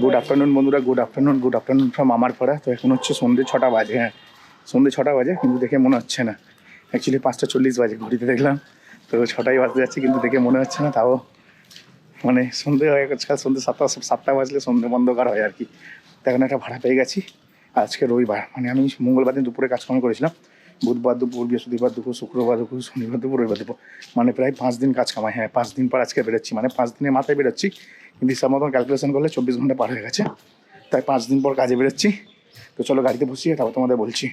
Good afternoon বন্ধুরা। Good afternoon good afternoon from আমার পাড়া। তো এখন হচ্ছে সন্ধ্যে ছটা বাজে হ্যাঁ। সন্ধ্যে ছটা বাজে, কিন্তু দেখে মনে হচ্ছে না। অ্যাকচুয়ালি পাঁচটা চল্লিশ বাজে, ঘড়িতে দেখলাম। তো ছটাই বাজতে যাচ্ছে, কিন্তু দেখে মনে হচ্ছে না, তাও মানে সন্ধ্যে হয়ে গেছে, কাল সন্ধ্যে সাতটা সাতটা বাজলে সন্ধ্যে বন্ধকার হয় আর কি। তো এখন একটা ভাড়া পেয়ে গেছি, আজকে রবিবার। মানে আমি মঙ্গলবার দিন দুপুরে কাজকর্ম করেছিলাম। বুধবার দুপুর, বৃহস্পতিবার দুপুর, শুক্রবার দুপুর, শনিবার দুপুর, রবিবার দুপুর। মানে প্রায় পাঁচ দিন কাজ কামাই হ্যাঁ পাঁচ দিন পর আজকে বেরোচ্ছি। মানে পাঁচ দিনের মাথায় বেরোচ্ছি কিন্তু হিসাব মতন ক্যালকুলেশন করলে চব্বিশ ঘণ্টা পার হয়ে গেছে। তাই পাঁচ দিন পর কাজে বেরোচ্ছি। তো চলো গাড়িতে বসি, তারপর তোমাদের বলছি।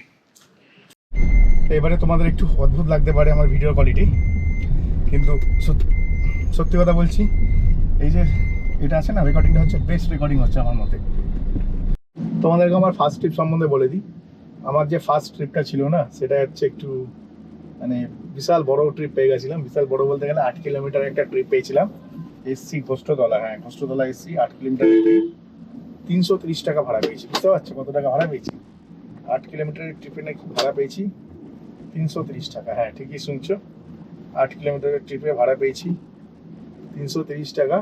তো এবারে তোমাদের একটু অদ্ভুত লাগতে পারে আমার ভিডিও কোয়ালিটি কিন্তু সত্যি কথা বলছি, এই যে এটা আছে না রেকর্ডিংটা হচ্ছে বেস্ট রেকর্ডিং হচ্ছে আমার মতে। তোমাদেরকে আমার ফার্স্ট ট্রিপ সম্বন্ধে বলে দিই। আমার যে ফার্স্ট ট্রিপটা ছিল না, সেটা হচ্ছে একটু মানে বিশাল বড় ট্রিপ পেয়ে গেছিলাম। বিশাল বড় বলতে গেলে আট কিলোমিটার একটা ট্রিপ পেয়েছিলাম। এসসি ঘোষ্টতলা হ্যাঁ ঘোষ্টতলা এসসি আট কিলোমিটার তিনশো তিরিশ টাকা ভাড়া পেয়েছি, বুঝতে পারছ কত টাকা ভাড়া পেয়েছি? আট কিলোমিটারের ট্রিপে নাকি ভাড়া পেয়েছি, তিনশো তিরিশ টাকা হ্যাঁ ঠিকই শুনছো। আট কিলোমিটারের ট্রিপে ভাড়া পেয়েছি, তিনশো তিরিশ টাকা।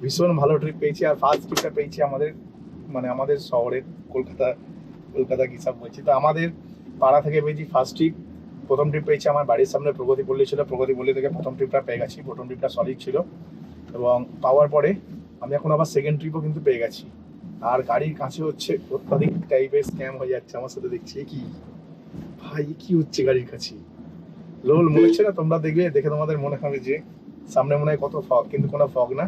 ভীষণ ভালো ট্রিপ পেয়েছি আর ফার্স্ট ট্রিপটা পেয়েছি আমাদের মানে আমাদের শহরের কলকাতা কলকাতা কি সব বলছি? তো আমাদের পাড়া থেকে পেয়েছি ফার্স্ট ট্রিপ প্রথম ট্রিপ পেয়েছি আমার বাড়ির সামনে প্রগতি পল্লী ছিল প্রগতি পল্লী থেকে প্রথম ট্রিপটা পেয়ে গেছি, প্রথম ট্রিপটা সলিড ছিল। এবং পাওয়ার পরে আমি এখন আবার সেকেন্ড ট্রিপও কিন্তু পেয়ে গেছি। আর গাড়ির কাছে হচ্ছে অত্যাধিক টাইপের স্ক্যাম হয়ে যাচ্ছে আমার সাথে দেখছি। কি? ভাই কি হচ্ছে গাড়ির কাছে? লোল, মনে হচ্ছে না তোমরা দেখবে? দেখে তোমাদের মনে হবে যে সামনে মনে হয় কত ফগ কিন্তু কোনো ফগ না।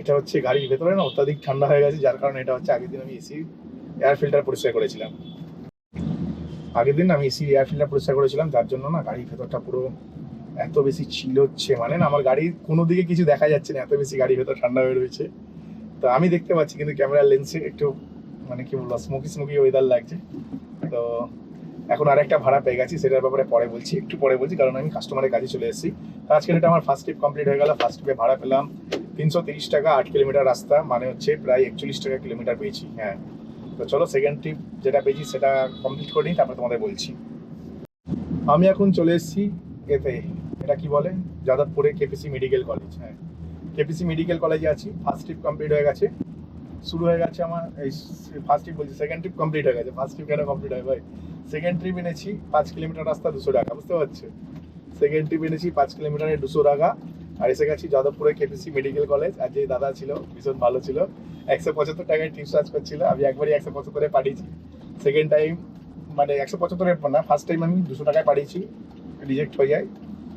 এটা হচ্ছে গাড়ির ভেতরে না অত্যাধিক ঠান্ডা হয়ে গেছে, যার কারণে এটা হচ্ছে আগের দিন আমি এসি এয়ার ফিল্টার পরিষ্কার করেছিলাম। আগের দিন আমি এসি এয়ার ফিল্টার পরিষ্কার করেছিলাম, যার জন্য না গাড়ির ভেতরটা পুরো এত বেশি চিল হচ্ছে মানে না, আমার গাড়ির কোনো দিকে কিছু দেখা যাচ্ছে না, এত বেশি গাড়ির ভেতর ঠান্ডা হয়ে রয়েছে। তো আমি দেখতে পাচ্ছি, কিন্তু ক্যামেরার লেন্সে একটু মানে কি বলব স্মোকি স্মোকি ওয়েদার লাগছে। তো এখন আরেকটা ভাড়া পেয়ে গেছি, সেটার ব্যাপারে পরে বলছি, একটু পরে বলছি, কারণ আমি কাস্টমারের কাজে চলে এসেছি। তো আজকে এটা আমার ফার্স্ট ট্রিপ কমপ্লিট হয়ে গেল ফার্স্ট ট্রিপে ভাড়া পেলাম তিনশো তিরিশ টাকা, আট কিলোমিটার রাস্তা মানে হচ্ছে প্রায় একচল্লিশ টাকা কিলোমিটার পেয়েছি হ্যাঁ। তো চলো সেকেন্ড ট্রিপ যেটা পেয়েছি, সেটা কমপ্লিট করে নিই, তারপরে তোমাদের বলছি। আমি এখন চলে এসেছি এতে। এটা কি বলে? যাদবপুরে কেপিসি মেডিকেল কলেজ হ্যাঁ। কেপিসি মেডিকেল কলেজে আছি। ফার্স্ট ট্রিপ কমপ্লিট হয়ে গেছে। শুরু হয়ে গেছে আমার এই ফার্স্ট ট্রিপ বলছি সেকেন্ড ট্রিপ কমপ্লিট হয়ে গেছে। ফার্স্ট ট্রিপ কেন কমপ্লিট হয় ভাই? সেকেন্ড ট্রিপ এনেছি পাঁচ কিলোমিটার রাস্তা দুশো টাকা, বুঝতে পারছ? সেকেন্ড ট্রিপ এনেছি পাঁচ কিলোমিটারে দুশো টাকা। আর এসে গেছি যাদবপুরে কেপিসি মেডিকেল কলেজ আর যে দাদা ছিল, ভীষণ ভালো ছিল। একশো পঁচাত্তর টাকায় টিপ চার্জ করছিল। আমি একবারই একশো পঁচাত্তরে পাঠিয়েছি। সেকেন্ড টাইম মানে একশো পঁচাত্তরের না ফার্স্ট টাইম আমি দুশো টাকায় পাঠিয়েছি। রিজেক্ট হয়ে যায়।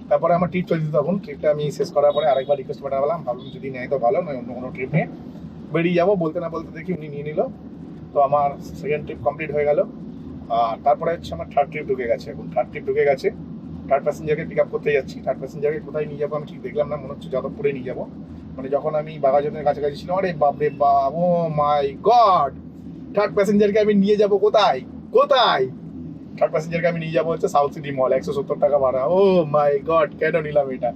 তারপরে আমার ট্রিপ চলছে তখন ট্রিপটা আমি শেষ করার পরে আরেকবার রিকোয়েস্ট পাঠালাম, ভাবলাম যদি নেয় তো ভালো, নয় অন্য কোনো ট্রিপ নিয়ে। বেরিয়ে যাব, বলতে না বলতে দেখি উনি নিয়ে নিল। তো আমার সেকেন্ড ট্রিপ কমপ্লিট হয়ে গেল। আর তারপরে হচ্ছে আমার থার্ড ট্রিপ ঢুকে গেছে। এখন থার্ড ট্রিপ ঢুকে গেছে। থার্ড প্যাসেঞ্জারকে পিক আপ করতে যাচ্ছি। থার্ড প্যাসেঞ্জারকে কোথায় নিয়ে যাব আমি ঠিক দেখলাম না, মনে হচ্ছে যাদবপুরে নিয়ে যাব। মানে যখন আমি বাগাজনের কাছাকাছি ছিলাম, আরে বাপরে বাপ, ও মাই গড থার্ড প্যাসেঞ্জারকে আমি নিয়ে যাব কোথায়? কোথায়? থার্ড প্যাসেঞ্জারকে আমি নিয়ে যাব হচ্ছে সাউথ সিটি মল একশো সত্তর টাকা ভাড়া। ও মাই গড কেন নিলাম এটা?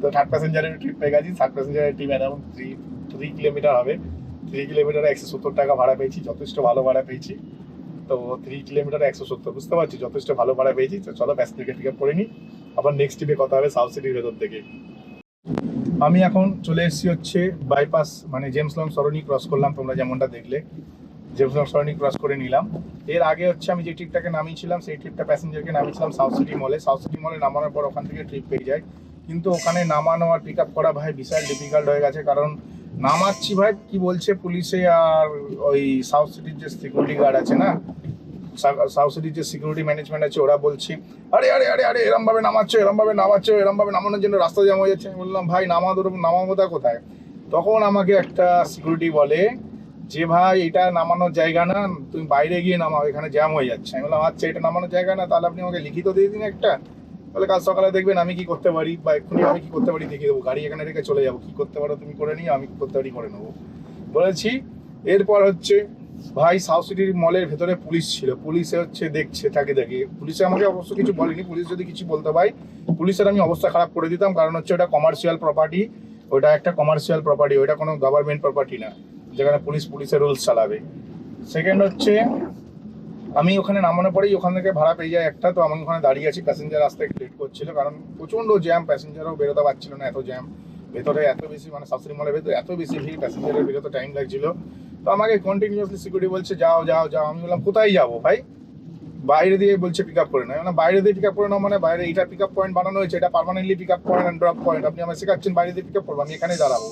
তো থার্ড প্যাসেঞ্জারের ট্রিপ পেয়ে গেছি। Third প্যাসেঞ্জারের trip around three three kilometre হবে। থ্রি কিলোমিটারে একশো সত্তর টাকা ভাড়া পেয়েছি, যথেষ্ট ভালো ভাড়া পেয়েছি। তো থ্রি কিলোমিটারে একশো সত্তর, বুঝতে পারছি? যথেষ্ট ভালো ভাড়া পেয়েছি। তো চলো প্যাসেঞ্জারকে আপ করে নিই। আবার নেক্সট ট্রিপে কথা হবে সাউথ সিটির ভেতর থেকে। আমি এখন চলে এসেছি হচ্ছে বাইপাস মানে জেমস লং সরণি ক্রস করলাম, তোমরা যেমনটা দেখলে। লং সরণি ক্রস করে নিলাম। এর আগে হচ্ছে আমি যে ট্রিপটাকে নামিয়েছিলাম, সেই ট্রিপটা প্যাসেঞ্জারকে নামিয়েছিলাম সাউথ সিটি মলে সাউথ সিটি মলে নামানোর পর ওখান থেকে ট্রিপ পেয়ে যায় কিন্তু ওখানে নামানো আর পিক আপ করা ভাই বিশাল ডিফিকাল্ট হয়ে গেছে। কারণ নামাচ্ছি ভাই, কি বলছে পুলিশে আর ওই সাউথ সিটির যে সিকিউরিটি গার্ড আছে না সাউথ সিটির যে সিকিউরিটি ম্যানেজমেন্ট আছে, ওরা বলছি, আরে আরে আরে আরে এরম ভাবে নামাচ্ছ এরম ভাবে নামাচ্ছ এরম ভাবে নামানোর জন্য রাস্তা জ্যাম হয়ে যাচ্ছে। আমি বললাম, ভাই নামার নামাবো তা কোথায়? তখন আমাকে একটা সিকিউরিটি বলে যে ভাই, এটা নামানোর জায়গা না, তুমি বাইরে গিয়ে নামাও, এখানে জ্যাম হয়ে যাচ্ছে। আমি বললাম আচ্ছা এটা নামানোর জায়গা না, তাহলে আপনি আমাকে লিখিত দিয়ে দিন একটা। বলে কাল সকালে দেখবেন আমি কি করতে পারি, বা এক্ষুনি আমি কি করতে পারি দেখিয়ে দেবো। গাড়ি এখানে রেখে চলে যাব। কি করতে পারো তুমি করে নিও, আমি কি করতে পারি, করে নেব। বলেছি। এরপর হচ্ছে, ভাই সাউথ সিটির মলের ভেতরে পুলিশ ছিল। পুলিশে হচ্ছে দেখছে, তাকে দেখে। পুলিশে আমাকে অবশ্য কিছু বলেনি। পুলিশ যদি কিছু বলতে পাই পুলিশের আমি অবস্থা খারাপ করে দিতাম। কারণ হচ্ছে, ওটা কমার্শিয়াল প্রপার্টি ওটা একটা কমার্শিয়াল প্রপার্টি ওটা কোনো গভর্নমেন্ট প্রপার্টি না। যেখানে পুলিশ পুলিশের রুলস চালাবে। সেকেন্ড হচ্ছে, আমি ওখানে নামানোর পরেই ওখান থেকে ভাড়া পেয়ে যায় একটা, তো আমি ওখানে দাঁড়িয়ে আছি প্যাসেঞ্জার আসতে লেট করছিল, কারণ প্রচণ্ড জ্যাম প্যাসেঞ্জারও বেরোতে পারছিল না এত জ্যাম ভেতরে এত বেশি মানে শাশুড়ি মলের ভেতরে এত বেশি ভিড় প্যাসেঞ্জারের বেরোতে টাইম লাগছিল। তো আমাকে কন্টিনিউয়াসলি সিকিউরিটি বলছে, যাও যাও যাও। আমি বললাম, কোথায় যাব ভাই? বাইরে দিয়ে বলছে পিক আপ করে নাও। মানে বাইরে দিয়ে পিক আপ করে নাও মানে বাইরে, এটা পিক আপ পয়েন্ট বানানো হয়েছে, এটা permanently pick up point and drop point আপনি আমার শেখাচ্ছেন, বাইরে দিয়ে পিক আপ করব, আমি এখানে দাঁড়াবো।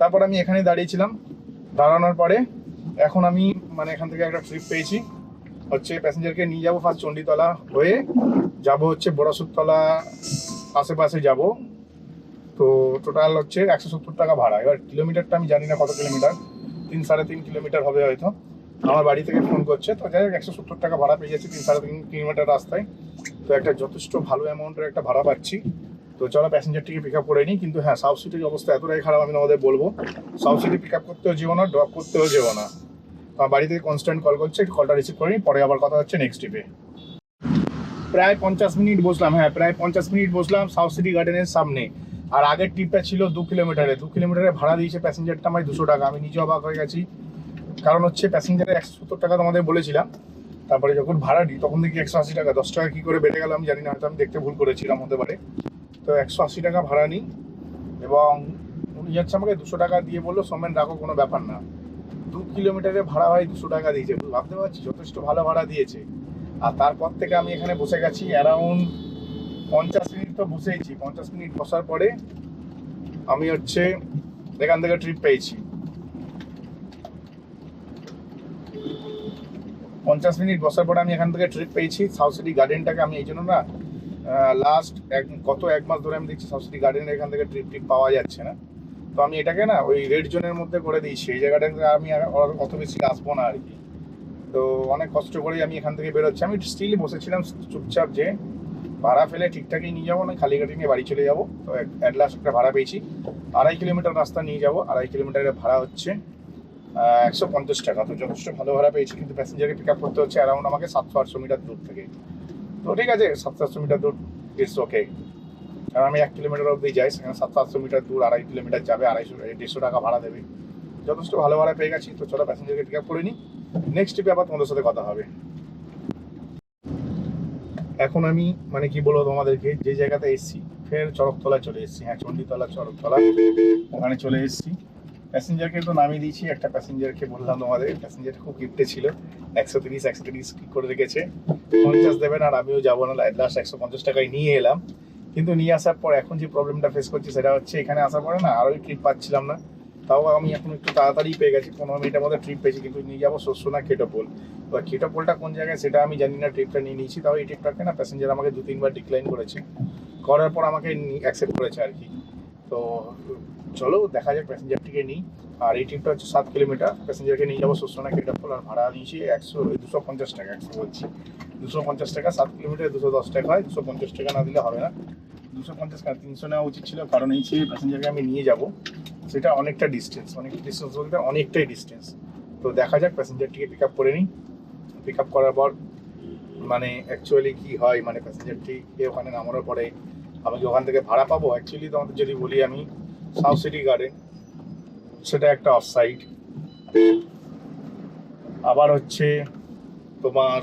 তারপর আমি এখানে দাঁড়িয়েছিলাম। দাঁড়ানোর পরে এখন আমি মানে এখান থেকে একটা ট্রিপ পেয়েছি। হচ্ছে প্যাসেঞ্জারকে নিয়ে যাব ফার্স্ট চণ্ডীতলা হয়ে। যাব হচ্ছে বড়সুরতলা আশেপাশে যাব। তো টোটাল হচ্ছে একশো সত্তর টাকা ভাড়া। এবার কিলোমিটারটা আমি জানি না কত কিলোমিটার। তিন সাড়ে তিন কিলোমিটার হবে হয়তো। আমার বাড়ি থেকে ফোন করছে। তো যাই হোক, একশো সত্তর টাকা ভাড়া পেয়ে যাচ্ছি তিন সাড়ে তিন কিলোমিটার রাস্তায়। তো একটা যথেষ্ট ভালো অ্যামাউন্টের একটা ভাড়া পাচ্ছি। তো চলো প্যাসেঞ্জারটিকে পিক আপ করে নিই, কিন্তু হ্যাঁ সাউথ সিটির অবস্থা এতটাই খারাপ, আমি তোমাদের বলব। সাউথ সিটি পিক আপ করতেও যেও না ড্রপ করতেও যেও না। আমার বাড়ি থেকে কনস্ট্যান্ট কল করছে কলটা রিসিভ করে নিই, পরে আবার কথা হচ্ছে নেক্সট ট্রিপে প্রায় পঞ্চাশ মিনিট বসলাম হ্যাঁ প্রায় পঞ্চাশ মিনিট বসলাম সাউথ সিটি গার্ডেনের সামনে। আর আগের ট্রিপটা ছিল দু কিলোমিটারে দু কিলোমিটারে ভাড়া দিয়েছে প্যাসেঞ্জারটা আমায় দুশো টাকা, আমি নিজে অবাক হয়ে গেছি। কারণ হচ্ছে প্যাসেঞ্জারে একশো সত্তর টাকা তোমাদের বলেছিলাম, তারপরে যখন ভাড়া দিই, তখন দেখি একশো আশি টাকা, দশ টাকা কী করে বেড়ে গেল আমি জানি না, হয়তো আমি দেখতে ভুল করেছিলাম, হতে পারে। তো একশো আশি টাকা ভাড়া নিই। এবং উনি যাচ্ছে আমাকে দুশো টাকা দিয়ে বলল, সোমেন, রাখো, কোনো ব্যাপার না। দু কিলোমিটারে ভাড়া হয় দুশো টাকা দিয়েছে। ভাবতে পারছি যথেষ্ট ভালো ভাড়া দিয়েছে। আর তারপর থেকে আমি এখানে বসে গেছি অ্যারাউন্ড পঞ্চাশ মিনিট তো বসেইছি। পঞ্চাশ মিনিট বসার পরে আমি হচ্ছে এখান থেকে ট্রিপ পেয়েছি। পঞ্চাশ মিনিট বসার পরে আমি এখান থেকে ট্রিপ পেয়েছি। সাউথ সিটি গার্ডেনটাকে আমি এই জন্য না লাস্ট এক, গত এক মাস ধরে আমি দেখছি সিটি গার্ডেনের এখান থেকে ট্রিপ ট্রিপ পাওয়া যাচ্ছে না। তো আমি এটাকে না ওই রেড জোনের মধ্যে করে দিয়েছি এই জায়গাটাতে আমি অত বেশি আসব না আর কি তো অনেক কষ্ট করেই আমি এখান থেকে বেরোচ্ছি। আমি স্টিল বসেছিলাম চুপচাপ যে ভাড়া ফেলে ঠিকঠাকই নিয়ে যাব, না খালি গাড়ি নিয়ে বাড়ি চলে যাব। তো অ্যাট লাস্ট একটা ভাড়া পেয়েছি। আড়াই কিলোমিটার রাস্তা নিয়ে যাব। আড়াই কিলোমিটারের ভাড়া হচ্ছে একশো পঞ্চাশ টাকা। তো যথেষ্ট ভালো ভাড়া পেয়েছি, কিন্তু প্যাসেঞ্জারকে পিক আপ করতে হচ্ছে অ্যারাউন্ড আমাকে সাতশো আটশো মিটার দূর থেকে। তো ঠিক আছে, সাতশো মিটার দূর ইটস ওকে কারণ আমি এক কিলোমিটার অবধি যাই, সেখানে সাতশো মিটার দূর, আড়াই কিলোমিটার যাবে, আড়াইশো দেড়শো টাকা ভাড়া দেবে। যথেষ্ট ভালো ভাড়া পেয়ে গেছি, তো চলো প্যাসেঞ্জারকে পিক আপ করে নিই নেক্সট ট্রিপে আবার তোমাদের সাথে কথা হবে। এখন আমি মানে কি বলব তোমাদেরকে, যে জায়গাতে এসেছি, ফের চড়কতলায় চলে এসেছি। হ্যাঁ চণ্ডীতলা চড়কতলা ওখানে চলে এসেছি। প্যাসেঞ্জারকে তো নামিয়ে দিয়েছি, একটা প্যাসেঞ্জারকে বললাম তোমাদের প্যাসেঞ্জার খুব গিফটে ছিল, একশো তিরিশ একশো তিরিশ করে রেখেছে? পঞ্চাশ দেবেন আর আমিও যাব না লাস্ট একশো পঞ্চাশ টাকায় নিয়ে এলাম। কিন্তু নিয়ে আসার পর এখন যে প্রবলেমটা ফেস করছি সেটা হচ্ছে এখানে আসার পরে না আরোই ট্রিপ পাচ্ছিলাম না। তাও আমি এখন একটু তাড়াতাড়ি পেয়ে গেছি, পনেরো মিনিটের মধ্যে ট্রিপ পেয়েছি, কিন্তু নিয়ে যাব শস্য না কেটোপোল এবার কেটোপোলটা কোন জায়গায় সেটা আমি জানি না ট্রিপটা নিয়ে নিয়েছি, তাও এই ট্রিপটাকে না প্যাসেঞ্জার আমাকে দু তিনবার ডিক্লাইন করেছে। করার পর আমাকে অ্যাকসেপ্ট করেছে আর কি। তো চলো, দেখা যাক প্যাসেঞ্জারটিকে নিই। আর এই ট্রিপটা হচ্ছে সাত কিলোমিটার। প্যাসেঞ্জারকে নিয়ে যাব শস্য না কেটোপোল আর ভাড়া নিয়েছি একশো দুশো পঞ্চাশ টাকা, একশো বলছি। দুশো পঞ্চাশ টাকা সাত কিলোমিটার দুশো দশ টাকা হয়। দুশো পঞ্চাশ টাকা না দিলে হবে না। দুশো পঞ্চাশ টাকা তিনশো নেওয়া উচিত ছিল। কারণ এই যে প্যাসেঞ্জারকে আমি নিয়ে যাব, সেটা অনেকটা ডিস্টেন্স অনেক ডিস্টেন্স বলতে অনেকটাই ডিস্টেন্স তো দেখা যাক, প্যাসেঞ্জারটিকে পিক আপ করে নিই। পিক আপ করার পর মানে অ্যাকচুয়ালি কি হয় মানে প্যাসেঞ্জারটিকে ওখানে নামানোর পরে, আমি কি ওখান থেকে ভাড়া পাবো? অ্যাকচুয়ালি তোমাদের যদি বলি আমি সাউথ সিটি গার্ডেন সেটা একটা অফ সাইড আবার হচ্ছে তোমার,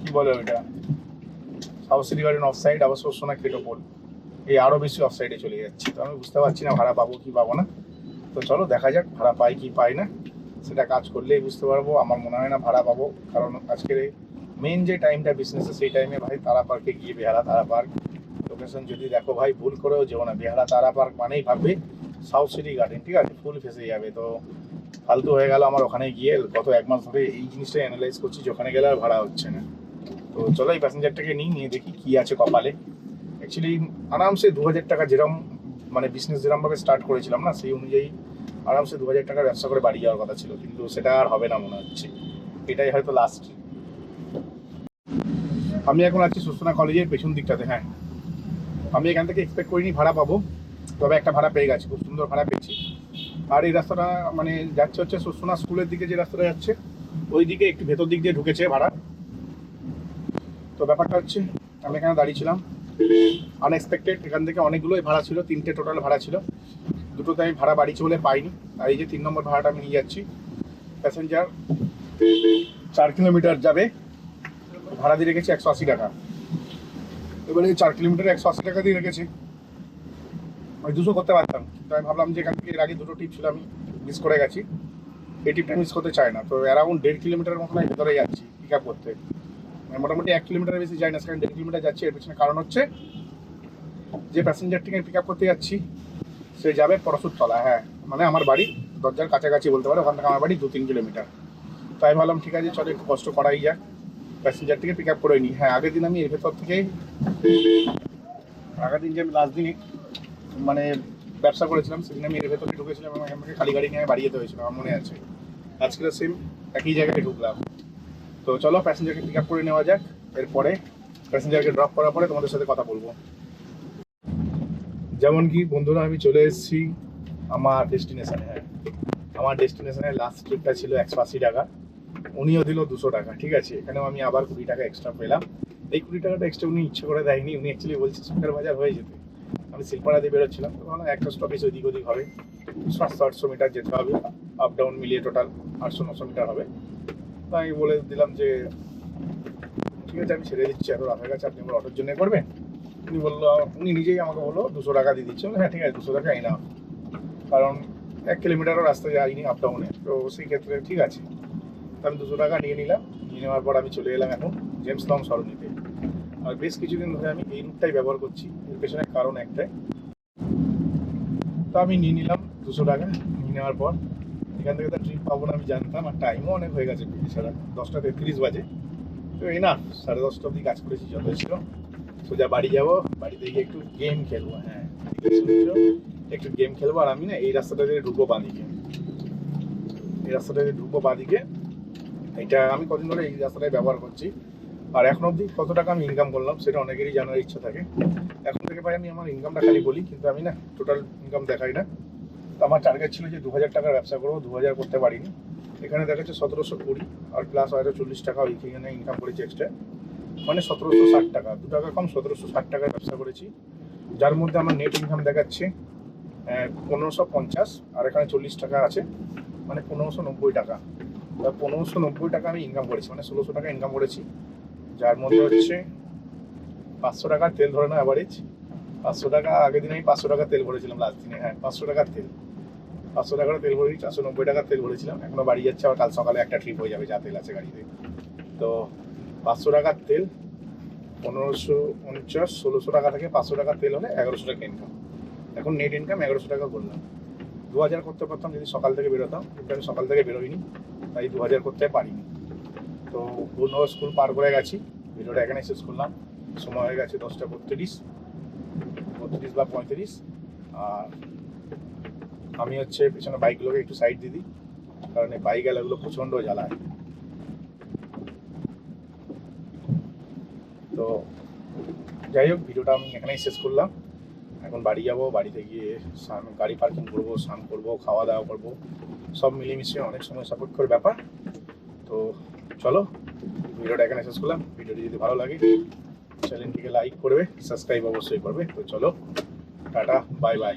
কি বলে ওইটা? South city garden off side আবার শোষণা কেটোপোল এই আরও বেশি অফ সাইডে চলে যাচ্ছে। তো আমি বুঝতে পারছি না ভাড়া পাবো কি পাবো না। তো চলো দেখা যাক ভাড়া পাই কি পাই না। সেটা কাজ করলেই বুঝতে পারব। আমার মনে হয় না ভাড়া পাবো। কারণ আজকের মেন যে টাইমটা বিজনেসে সেই টাইমে ভাই তারা পার্কে গিয়ে বেহারা, তারা পার্ক লোকেশন যদি দেখো ভাই, ভুল করেও যেও না। বেহারা তারা পার্ক মানেই ভাববে সাউথ সিটি গার্ডেন ঠিক আছে? ফুল ফেসে যাবে। তো ফালতু হয়ে গেল আমার ওখানে গিয়ে। গত এক মাস ধরে এই জিনিসটা অ্যানালাইজ করছি, যে ওখানে গেলে আর ভাড়া হচ্ছে না। তো চলো এই প্যাসেঞ্জারটাকে নিই, নিয়ে দেখি কি আছে কপালে। অ্যাকচুয়ালি আরামসে দু হাজার টাকা যেরকম মানে বিজনেস যেরকমভাবে স্টার্ট করেছিলাম না, সেই অনুযায়ী আরামসে দু হাজার টাকা ব্যবসা করে বাড়ি যাওয়ার কথা ছিল। কিন্তু সেটা আর হবে না মনে হচ্ছে। এটাই হয়তো লাস্ট আমি এখন আছি সুস্থনা কলেজের পেছন দিকটাতে হ্যাঁ। আমি এখান থেকে এক্সপেক্ট করিনি ভাড়া পাবো, তবে একটা ভাড়া পেয়ে গেছি, খুব সুন্দর ভাড়া পেয়েছি। আর এই রাস্তাটা মানে যাচ্ছে হচ্ছে সুস্থনা স্কুলের দিকে যে রাস্তাটা যাচ্ছে ওই দিকে একটু ভেতর দিক দিয়ে ঢুকেছে ভাড়া। তো ব্যাপারটা হচ্ছে, আমি এখানে দাঁড়িয়েছিলাম আনএক্সপেক্টেড এখান থেকে অনেকগুলোই ভাড়া ছিল, তিনটে টোটাল ভাড়া ছিল। দুটোতে আমি ভাড়া বাড়ি চলে পাইনি। আর এই যে তিন নম্বর ভাড়াটা আমি নিয়ে যাচ্ছি প্যাসেঞ্জার চার কিলোমিটার যাবে, ভাড়া দিয়ে রেখেছি একশো আশি টাকা। এবারে চার কিলোমিটার একশো আশি টাকা দিয়ে রেখেছি। আমি দুশো করতে পারতাম তো আমি ভাবলাম যে এখান থেকে এর আগে দুটো টিপ ছিল, আমি মিস করে গেছি। এই টিপটা মিস করতে চাই না, তো অ্যারাউন্ড দেড় কিলোমিটার মতন আমি ভেতরে যাচ্ছি পিক আপ করতে। মানে মোটামুটি এক কিলোমিটার বেশি যাই না, সেখানে দেড় কিলোমিটার যাচ্ছি। এর পেছনে কারণ হচ্ছে, যে প্যাসেঞ্জারটিকে পিক আপ করতে যাচ্ছি, সে যাবে পরশুর তলা হ্যাঁ। মানে আমার বাড়ি, দরজার কাছাকাছি বলতে পারে, ওখান থেকে আমার বাড়ি দু তিন কিলোমিটার। তাই ভাবলাম, ঠিক আছে, চলো, একটু কষ্ট করাই যাক। প্যাসেঞ্জারটিকে পিক আপ করে নিই হ্যাঁ আগের দিন আমি এর ভেতর থেকেই আগের দিন যে আমি লাস্ট দিন মানে ব্যবসা করেছিলাম, সেদিন আমি এর ভেতরে ঢুকেছিলাম এবং আমাকে খালি গাড়ি নিয়ে বাড়ি যেতে হয়েছিল, আমার মনে আছে। আজকের সেম একই জায়গায় ঢুকলাম। তো চলো প্যাসেঞ্জারকে পিক আপ করে নেওয়া যাক, এরপরে প্যাসেঞ্জারকে ড্রপ করার পরে তোমাদের সাথে কথা বলব। যেমন কি, বন্ধুরা, আমি চলে এসেছি আমার ডেস্টিনেশনে হ্যাঁ আমার ডেস্টিনেশনের লাস্ট ট্রিপটা ছিল একশো আশি টাকা। উনিও দিল দুশো টাকা, ঠিক আছে? এখানেও আমি আবার কুড়ি টাকা এক্সট্রা পেলাম। এই কুড়ি টাকাটা এক্সট্রা উনি ইচ্ছে করে দেয়নি, উনি অ্যাকচুয়ালি বলছে সুখের বাজার হয়ে যেতে। আমি শিল্পাড়া দিয়ে বেরোচ্ছিলাম, তো ভাবলাম একটা স্টপেজ ওদিক ওদিক হবে। সাতশো, আটশো মিটার যেতে হবে আপ ডাউন মিলিয়ে টোটাল আটশো, নশো মিটার হবে। তাই বলে দিলাম যে, ঠিক আছে, আমি ছেড়ে দিচ্ছি এত রাতের কাছে আপনি আমার অটোর জন্য করবেন? উনি বলল, উনি নিজেই আমাকে বলল, দুশো টাকা দিয়ে দিচ্ছে। হ্যাঁ ঠিক আছে, দুশো টাকা না কারণ এক কিলোমিটারও রাস্তা যাইনি আপ ডাউনে তো সেই ক্ষেত্রে ঠিক আছে। আমি দুশো টাকা নিয়ে নিলাম। নিয়ে নেওয়ার পর আমি চলে এলাম এখন জেমস লং সরণিতে। আর বেশ কিছুদিন ধরে আমি এই রুটটাই ব্যবহার করছি, এর পেছনে কারণ একটাই। তো আমি নিয়ে নিলাম দুশো টাকা, নিয়ে নেওয়ার পর এখান থেকে তো ট্রিপ পাবো না, আমি জানতাম, আর টাইমও অনেক হয়ে গেছে এছাড়া দশটা তেত্রিশ বাজে। তো এই না, সাড়ে দশটা অবধি কাজ করেছি যথেষ্ট সোজা বাড়ি যাব, বাড়িতে গিয়ে একটু গেম খেলব হ্যাঁ একটু গেম খেলব, আর আমি না এই রাস্তাটা দিয়ে ঢুকবো বাঁদিকে। এই রাস্তাটা দিয়ে ঢুকবো বাঁদিকে এটা আমি কদিন ধরে এই রাস্তাটাই ব্যবহার করছি। আর এখন অবধি কত টাকা আমি ইনকাম করলাম, সেটা অনেকেরই জানার ইচ্ছা থাকে। এখন থেকে ভাই আমি আমার ইনকামটা খালি বলি, কিন্তু আমি না টোটাল ইনকাম দেখাই না। তো আমার টার্গেট ছিল যে দু হাজার টাকার ব্যবসা করব দু হাজার করতে পারিনি। এখানে দেখাচ্ছে সতেরোশো কুড়ি, আর প্লাস হয়তো চল্লিশ টাকা এখানে ইনকাম করেছি এক্সট্রা মানে সতেরোশো ষাট টাকা, দু টাকা কম সতেরোশো ষাট টাকার ব্যবসা করেছি। যার মধ্যে আমার নেট ইনকাম দেখাচ্ছে পনেরোশো পঞ্চাশ, আর এখানে চল্লিশ টাকা আছে মানে পনেরোশো নব্বই টাকা। পনেরোশো নব্বই টাকা আমি ইনকাম করেছি মানে ষোলোশো টাকা ইনকাম করেছি। যার মধ্যে হচ্ছে পাঁচশো টাকার তেল ধরে না অ্যাভারেজ পাঁচশো টাকা, আগের দিন আমি পাঁচশো টাকার তেল ভরেছিলাম লাস্ট দিনে। হ্যাঁ পাঁচশো টাকার তেল। পাঁচশো টাকার তেল ভরেছি, চারশো নব্বই টাকার তেল ভরেছিলাম। এখনও বাড়ি যাচ্ছে, আবার কাল সকালে একটা ট্রিপ হয়ে যাবে, যা তেল আছে গাড়িতে। তো পাঁচশো টাকার তেল, পনেরোশো উনচাশ ষোলোশো টাকা থেকে পাঁচশো টাকার তেল হলে এগারোশো টাকা ইনকাম এখন নেট ইনকাম এগারোশো টাকা করলাম। দু হাজার করতে পারতাম যদি সকাল থেকে বেরোতাম। কিন্তু আমি সকাল থেকে বেরোইনি, তাই দু হাজার করতে পারিনি। তো বন্ধু স্কুল পার করে গেছি ভিডিওটা এখানে শেষ করলাম। সময় হয়ে গেছে দশটা বত্রিশ বত্রিশ বা পঁয়ত্রিশ। আর আমি হচ্ছে পেছনে বাইকগুলোকে একটু সাইড দিয়ে দিই, কারণ এই বাইক এলাগুলো প্রচণ্ড জ্বালায়। তো যাই হোক, ভিডিওটা আমি এখানেই শেষ করলাম। এখন বাড়ি যাব, বাড়িতে গিয়ে স্নান, গাড়ি পার্কিং করব, স্নান করব, খাওয়া দাওয়া করব, সব মিলেমিশে অনেক সময় সাপোর্ট করে ব্যাপার। তো চলো, ভিডিওটা এখানে শেষ করলাম। ভিডিওটি যদি ভালো লাগে চ্যানেলটিকে লাইক করবে সাবস্ক্রাইব অবশ্যই করবে। তো চলো, টাটা বাই বাই